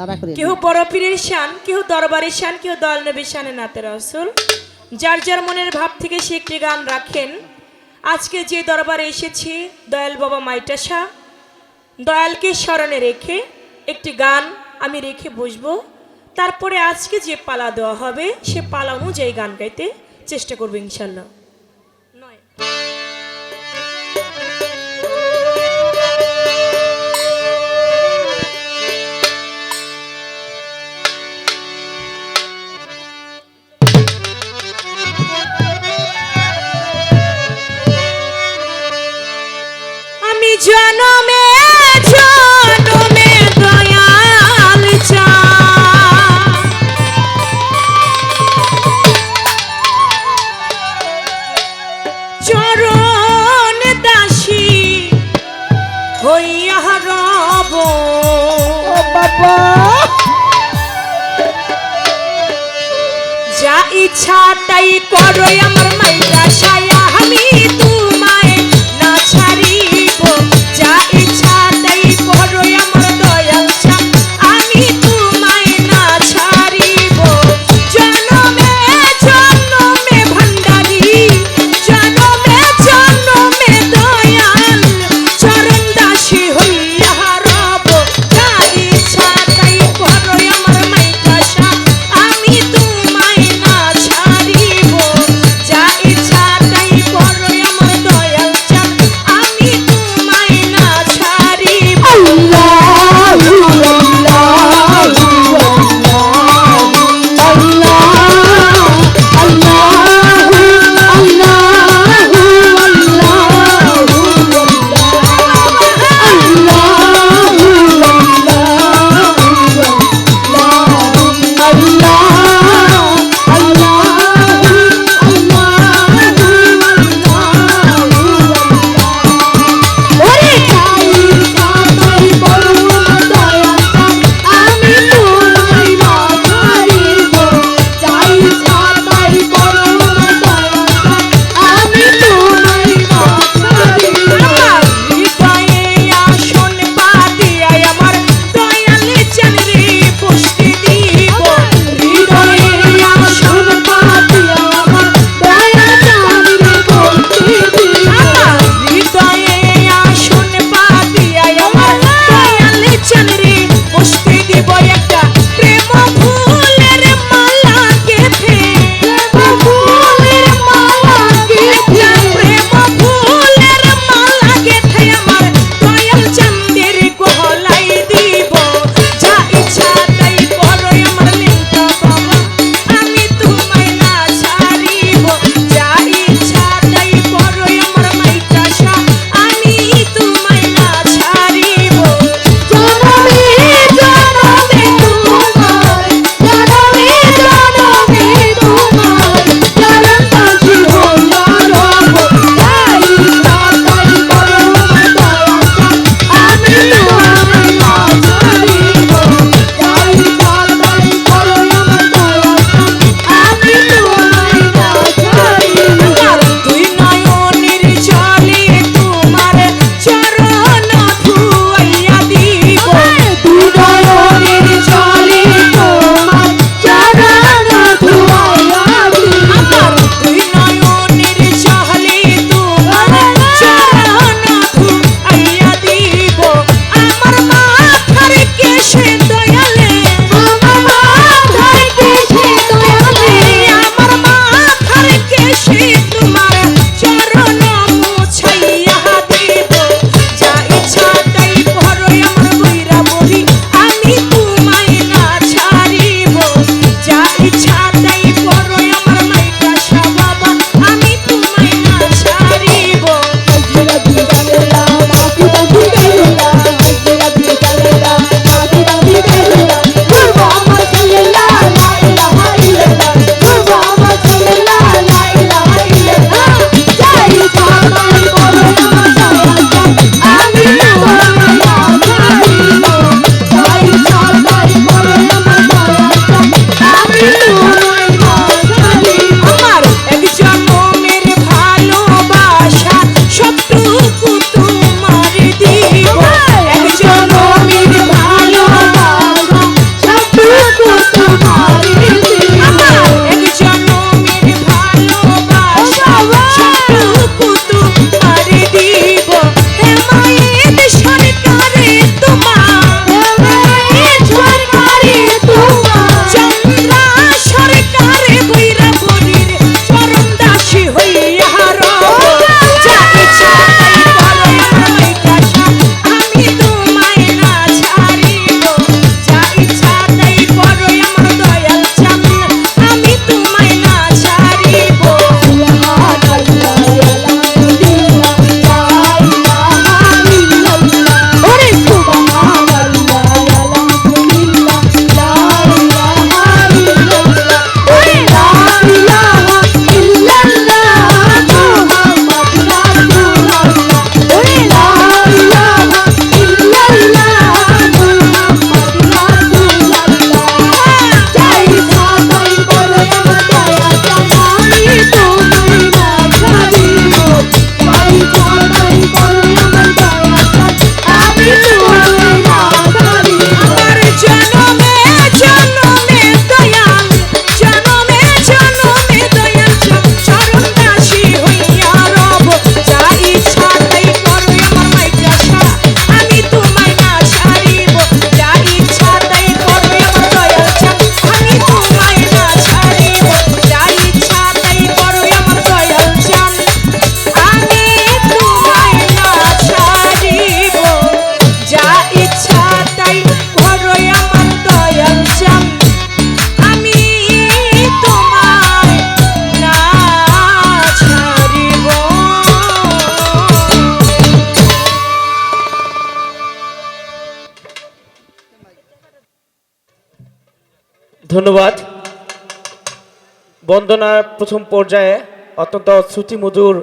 তারা করে কেউ বড় পীরের শান কেউ দরবারের শান কেউ দয়াল নবীর শানে নাতে রসুল। যার যার মনের ভাব থেকে সে একটি গান রাখেন। আজকে যে দরবারে এসেছি দয়াল বাবা মাইটা শাহ দয়ালকে স্মরণে রেখে একটি গান আমি রেখে বসবো। তারপরে আজকে যে পালা দেওয়া হবে সে পালা অনুযায়ী গান গাইতে চেষ্টা করব ইনশাল্লাহ। জনমে জনমে দয়াল চা। চরণ দাসী হইয়া রব। ও বাবা। যা ইচ্ছা তাই করো আমার মাইটা সায়া ধন্যবাদ। বন্দনার প্রথম পর্যায়ে অত্যন্ত শ্রুতিমধুর